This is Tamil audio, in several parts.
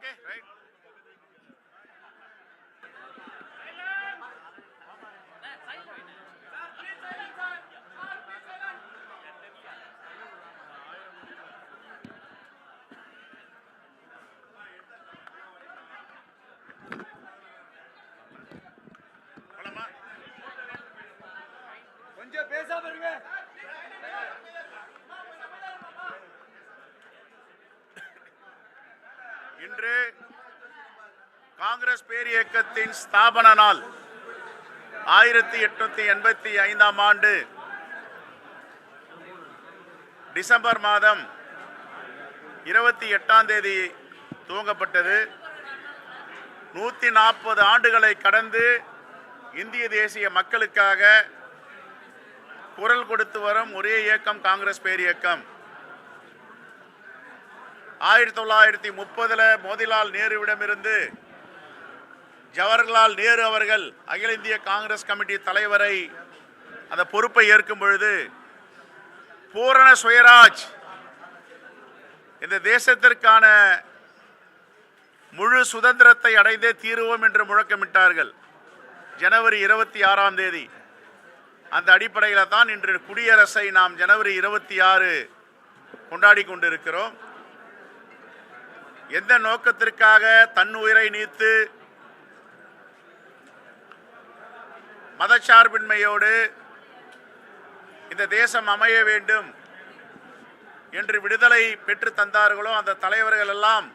ஓகே ரைட் இன்று காங்கிரஸ் பேரியக்கத்தின் ஸ்தாபன நாள். ஆயிரத்தி எட்நூத்தி எண்பத்தி ஐந்தாம் ஆண்டு டிசம்பர் மாதம் இருபத்தி எட்டாம் தேதி துவங்கப்பட்டது. நூற்றி நாற்பது ஆண்டுகளை கடந்து இந்திய தேசிய மக்களுக்காக குரல் கொடுத்து வரும் ஒரே இயக்கம் காங்கிரஸ் பேரியக்கம். ஆயிரத்தி தொள்ளாயிரத்தி முப்பதில் மோதிலால் நேருவிடமிருந்து ஜவஹர்லால் நேரு அவர்கள் அகில இந்திய காங்கிரஸ் கமிட்டி தலைவரை அந்த பொறுப்பை ஏற்கும் பொழுது பூரண சுயராஜ் இந்த தேசத்திற்கான முழு சுதந்திரத்தை அடைந்தே தீருவோம் என்று முழக்கமிட்டார்கள். ஜனவரி இருபத்தி ஆறாம் தேதி. அந்த அடிப்படையில் தான் இன்று குடியரசை நாம் ஜனவரி இருபத்தி ஆறு கொண்டாடி கொண்டிருக்கிறோம். எந்த நோக்கத்திற்காக தன் உயிரை நீத்து மதச்சார்பின்மையோடு இந்த தேசம் அமைய வேண்டும் என்று விடுதலை பெற்று தந்தார்களோ அந்த தலைவர்கள் எல்லாம்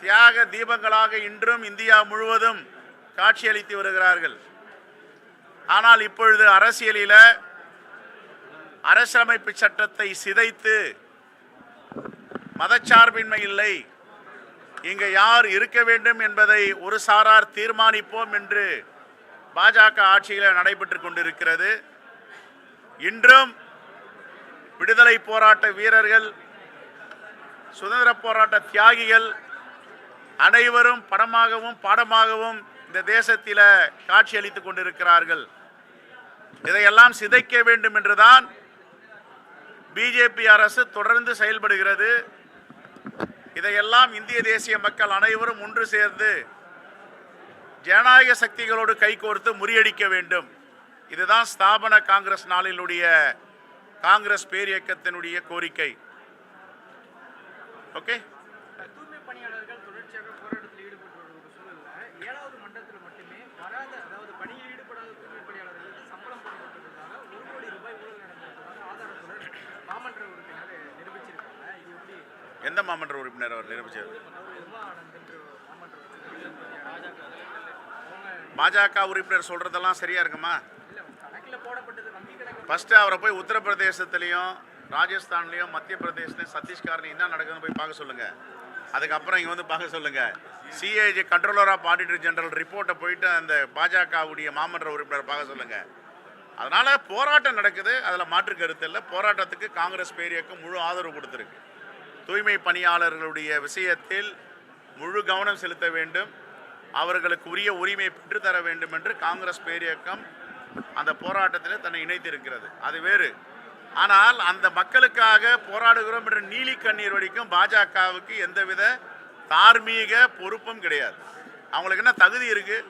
தியாக தீபங்களாக இன்றும் இந்தியா முழுவதும் காட்சியளித்து வருகிறார்கள். ஆனால் இப்பொழுது அரசியலில் அரசியலமைப்பு சட்டத்தை சிதைத்து மதச்சார்பின்மை இல்லை இங்கே யார் இருக்க வேண்டும் என்பதை ஒரு சாரார் தீர்மானிப்போம் என்று பாஜக ஆட்சியில் நடைபெற்று கொண்டிருக்கிறது. இன்றும் விடுதலை போராட்ட வீரர்கள் சுதந்திர போராட்ட தியாகிகள் அனைவரும் படமாகவும் பாடமாகவும் இந்த தேசத்தில் காட்சியளித்துக் கொண்டிருக்கிறார்கள். இதையெல்லாம் சிதைக்க வேண்டும் என்றுதான் பிஜேபி அரசு தொடர்ந்து செயல்படுகிறது. இதையெல்லாம் இந்திய தேசிய மக்கள் அனைவரும் ஒன்று சேர்ந்து ஜனநாயக சக்திகளோடு கைகோர்த்து முறியடிக்க வேண்டும். இதுதான் ஸ்தாபன காங்கிரஸ் நாளினுடைய காங்கிரஸ் பேரியக்கத்தினுடைய கோரிக்கை. ஓகே? தொடர்ச்சியாக போராட்டத்தில் ஈடுபட்டு ஏழாவது மண்டலத்தில் மட்டுமே வராத அதாவது பணியில் ஈடுபடாத தூய்மை பணியாளர்கள் எந்த மாமன்ற உறுப்பினர் அவர் நிரூபிச்சார்? பாஜக உறுப்பினர் சொல்றதெல்லாம் சரியா இருக்குமா? இல்லை ஃபர்ஸ்ட் அவரை போய் உத்தரப்பிரதேசத்துலேயும் ராஜஸ்தான்லேயும் மத்திய பிரதேசத்துலையும் சத்தீஸ்கர்லையும் என்ன நடக்குதுன்னு போய் பார்க்க சொல்லுங்க. அதுக்கப்புறம் இங்கே வந்து பார்க்க சொல்லுங்க. CAG controller of auditor general ரிப்போர்ட்டை போயிட்டு அந்த பாஜகவுடைய மாமன்ற உறுப்பினர் பார்க்க சொல்லுங்க. அதனால போராட்டம் நடக்குது. அதில் மாற்று கருத்து இல்லை. போராட்டத்துக்கு காங்கிரஸ் பேரியக்கம் முழு ஆதரவு கொடுத்துருக்கு. தூய்மை பணியாளர்களுடைய விஷயத்தில் முழு கவனம் செலுத்த வேண்டும். அவர்களுக்கு உரிய உரிமை பெற்றுத்தர வேண்டும் என்று காங்கிரஸ் பேரியக்கம் அந்த போராட்டத்தில் தன்னை இணைத்திருக்கிறது. அது வேறு. ஆனால் அந்த மக்களுக்காக போராடுகிறோம் என்ற நீலி கண்ணீர் வடிக்கும் பாஜகவுக்கு எந்தவித தார்மீக பொறுப்பும் கிடையாது. அவங்களுக்கு என்ன தகுதி இருக்குது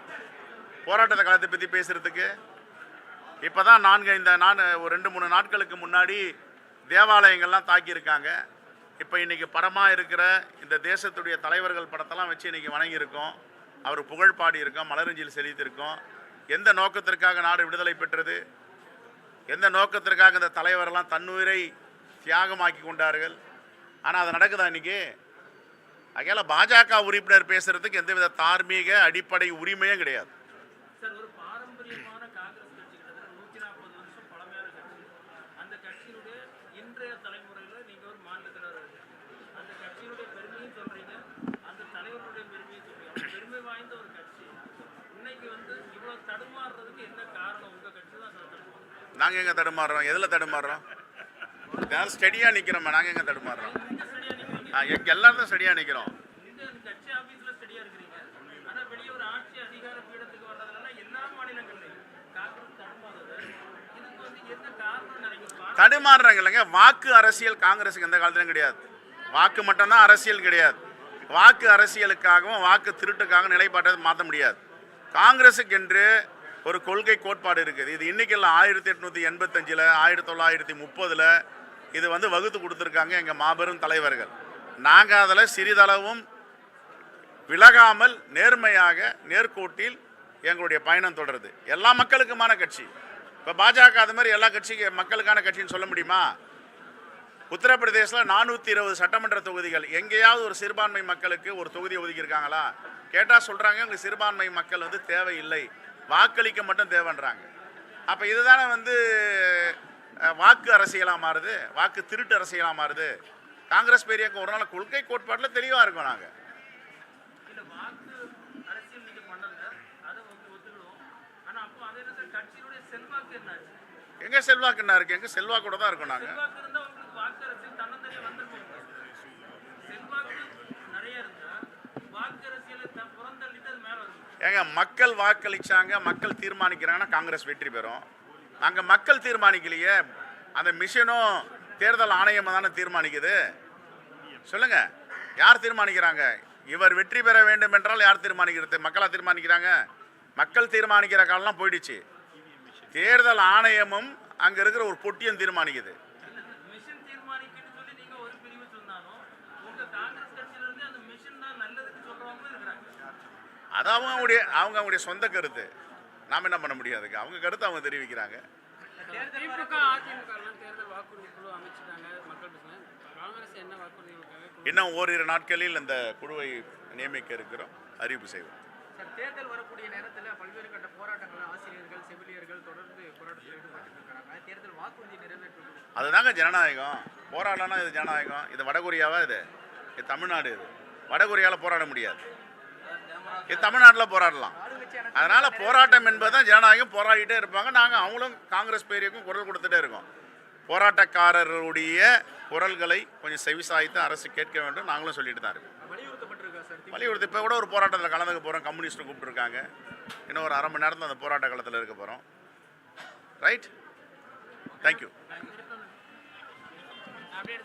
போராட்டத்தை காலத்தை பற்றி பேசுகிறதுக்கு இப்போ தான் நான்கு இந்த நான் ஒரு ரெண்டு மூணு நாட்களுக்கு முன்னாடி தேவாலயங்கள்லாம் தாக்கியிருக்காங்க. இப்போ இன்றைக்கி படமாக இருக்கிற இந்த தேசத்துடைய தலைவர்கள் படத்தெல்லாம் வச்சு இன்னைக்கு வணங்கியிருக்கோம். அவர் புகழ் பாடியிருக்கோம் மலரஞ்சில் செலுத்தியிருக்கோம். எந்த நோக்கத்திற்காக நாடு விடுதலை பெற்றது? எந்த நோக்கத்திற்காக இந்த தலைவரெல்லாம் தன்னுயிரை தியாகமாக்கி கொண்டார்கள்? ஆனால் அது நடக்குதா இன்றைக்கி அகையால பாஜக உறுப்பினர் பேசுகிறதுக்கு எந்தவித தார்மீக அடிப்படை உரிமையும் கிடையாது சார் ஒரு பாரம்பரியமான காங்கிரஸ் கட்சி கிட்டத்தட்ட நூற்றி நாற்பது வருஷம் பழமையான கட்சி அந்த கட்சியினுடைய இன்றைய தலைமுறையில் நீங்கள் ஒரு மாநிலத்தினர் அந்த கட்சியினுடைய பெருமையும் சொல்றீங்க அந்த தலைவருடைய பெருமையும் சொல்றீங்க அப்ப பெருமை வாய்ந்த ஒரு கட்சி இன்னைக்கு வந்து இவ்வளவு தடுமாறுறதுக்கு என்ன காரணம் உங்க கட்சி தான் சார் தடுமாறும் நாங்கள் எங்கே தடுமாறுறோம்? எதில் தடுமாறுறோம்? நான் ஸ்டடியாக நிற்கிறோம்மா நாங்கள் எங்கே தடுமாறுறோம்? ஆ எங்க எல்லாரும் தான் ஸ்டடியாக நிற்கிறோம் தடுமாறுறாங்க இல்லைங்க. வாக்கு அரசியல் காங்கிரஸுக்கு எந்த காலத்திலும் கிடையாது. வாக்கு மட்டும்தான் அரசியல் கிடையாது. வாக்கு அரசியலுக்காகவும் வாக்கு திருட்டுக்காகவும் நிலைப்பாட்டை மாற்ற முடியாது. காங்கிரஸுக்கு என்று ஒரு கொள்கை கோட்பாடு இருக்குது. இது இன்றைக்கெல்லாம் ஆயிரத்தி எட்நூற்றி எண்பத்தஞ்சில் ஆயிரத்தி தொள்ளாயிரத்தி முப்பதில் இது வந்து வகுத்து கொடுத்துருக்காங்க எங்கள் மாபெரும் தலைவர்கள். நாங்கள் அதில் சிறிதளவும் விலகாமல் நேர்மையாக நேர்கோட்டில் எங்களுடைய பயணம் தொடருது. எல்லா மக்களுக்குமான கட்சி. இப்போ பாஜக அது மாதிரி எல்லா கட்சிக்கு மக்களுக்கான கட்சின்னு சொல்ல முடியுமா? உத்தரப்பிரதேசில் நானூற்றி இருபது சட்டமன்ற தொகுதிகள். எங்கேயாவது ஒரு சிறுபான்மை மக்களுக்கு ஒரு தொகுதி ஒதுக்கியிருக்காங்களா? கேட்டால் சொல்கிறாங்க எங்களுக்கு சிறுபான்மை மக்கள் வந்து தேவையில்லை. வாக்களிக்க மட்டும் தேவைன்றாங்க. அப்போ இதுதானே வந்து வாக்கு அரசியலாக மாறுது வாக்கு திருட்டு அரசியலாக மாறுது. காங்கிரஸ் பெரியக்க ஒரு நாள் கொள்கை கோட்பாட்டில் தெளிவாக இருக்கோம் நாங்கள் எங்கே செல்வாக்கு என்ன இருக்குது எங்கே செல்வாக்கூட தான் இருக்கோம் நாங்கள் செல்வாக்கு இருந்தா உங்களுக்கு வாக்கு அரசியல் தன்னந்தனியா வந்துருக்கும் செல்வாக்கு நிறைய இருந்தா வாக்கு அரசியலை த- புறந்தள்ளிட்டு அது மேல வரும் ஏங்க மக்கள் வாக்களிச்சாங்க மக்கள் தீர்மானிக்கிறாங்கன்னா காங்கிரஸ் வெற்றி பெறும். அங்கே மக்கள் தீர்மானிக்கலையே அந்த மிஷினும் தேர்தல் ஆணையம் தானே தீர்மானிக்குது? சொல்லுங்க யார் தீர்மானிக்கிறாங்க? இவர் வெற்றி பெற வேண்டும் என்றால் யார் தீர்மானிக்கிறது? மக்களாக தீர்மானிக்கிறாங்க? மக்கள் தீர்மானிக்கிற காலம்லாம் போயிடுச்சு. தேர்தல் ஆணையமும் அங்கே இருக்கிற ஒரு பொட்டியம் தீர்மானிக்குது. அது அவங்க அவங்களுடைய அவங்க அவங்களுடைய சொந்த கருத்து. நாம் என்ன பண்ண முடியாதுங்க அவங்க கருத்தை அவங்க தெரிவிக்கிறாங்க. இன்னும் ஓரிரு நாட்களில் இந்த குழுவை நியமிக்க இருக்கிறோம். அறிவிப்பு செய்வோம். தேர்தல் வரக்கூடிய நேரத்தில் பல்வேறு கட்ட போராட்டங்கள் ஆசிரியர்கள் செவிலியர்கள் தொடர்ந்து போராட்டத்தில் ஈடுபட்டு தேர்தல் வாக்குறுதி நிறைவேற்றுவது அதுதாங்க ஜனநாயகம். போராடலாம் இது ஜனநாயகம். இது வடகொரியாவா இது? இது தமிழ்நாடு இது. வடகொரியாவில் போராட முடியாது. இது தமிழ்நாட்டில் போராடலாம். அதனால் போராட்டம் என்பது தான் ஜனநாயகம். போராடிட்டே இருப்பாங்க. நாங்கள் அவங்களும் காங்கிரஸ் பேருக்கும் குரல் கொடுத்துட்டே இருக்கோம். போராட்டக்காரர்களுடைய குரல்களை கொஞ்சம் செவிசாய்த்து அரசு கேட்க வேண்டும். நாங்களும் சொல்லிட்டு தான் இருக்கோம். வலியுறுத்தி இப்போ கூட ஒரு போராட்டத்தில் கலந்துக்க போகிறோம் கம்யூனிஸ்ட்டு கூப்பிட்டுருக்காங்க. இன்னும் ஒரு அரை மணி நேரத்தில் அந்த போராட்ட காலத்தில் இருக்க போகிறோம் ரைட் தேங்க்யூ அப்படியே